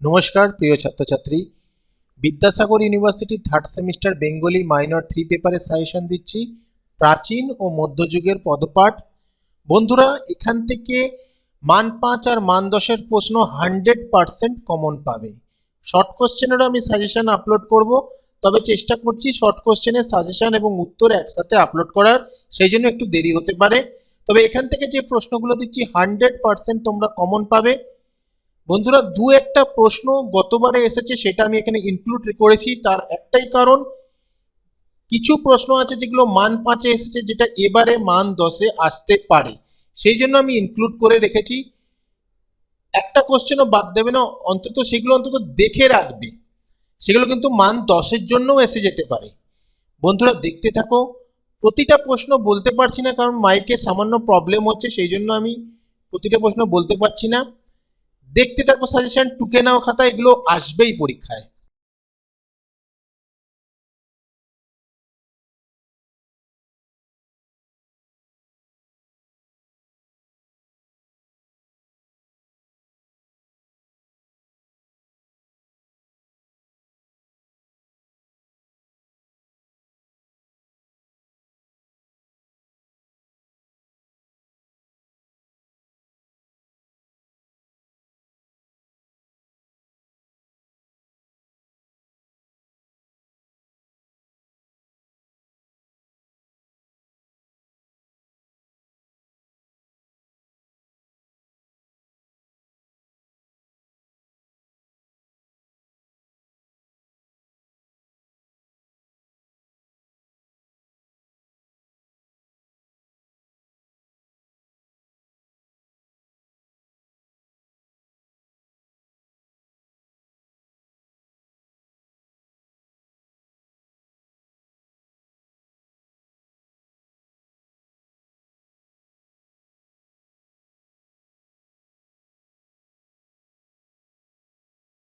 নমস্কার, প্রিয় ছাত্রছাত্রী। Vidyasagar university third semester Bengali minor three পেপারের সাজেশন দিচ্ছি, প্রাচীন ও মধ্যযুগের পদপাঠ। বন্ধুরা, এখান থেকে মান পাঁচ আর মান দশের প্রশ্ন হান্ড্রেড পারসেন্ট কমন পাবে। শর্ট কোশ্চেনেরও আমি সাজেশন আপলোড করব, তবে চেষ্টা করছি শর্ট কোশ্চেনের সাজেশন এবং উত্তর একসাথে আপলোড করার, সেই জন্য একটু দেরি হতে পারে। তবে এখান থেকে যে প্রশ্নগুলো দিচ্ছি, হান্ড্রেড পারসেন্ট তোমরা কমন পাবে। বন্ধুরা, দু একটা প্রশ্ন গতবারে এসেছে, সেটা আমি এখানে ইনক্লুড করেছি। তার একটাই কারণ, কিছু প্রশ্ন আছে যেগুলো মান পাঁচে এসেছে, যেটা এবারে মান দশে আসতে পারে। সেই জন্য আমি ইনক্লুড করে রেখেছি। একটা কোশ্চেনও বাদ দেবে না, অন্তত সেগুলো অন্তত দেখে রাখবে। সেগুলো কিন্তু মান দশের জন্যও এসে যেতে পারে। বন্ধুরা, দেখতে থাকো। প্রতিটা প্রশ্ন বলতে পারছি না, কারণ মাইকে সামান্য প্রবলেম হচ্ছে, সেই জন্য আমি প্রতিটা প্রশ্ন বলতে পারছি না। দেখতে থাকো সাজেশন টুকে নাও খাতা এগুলো আসবেই পরীক্ষায়।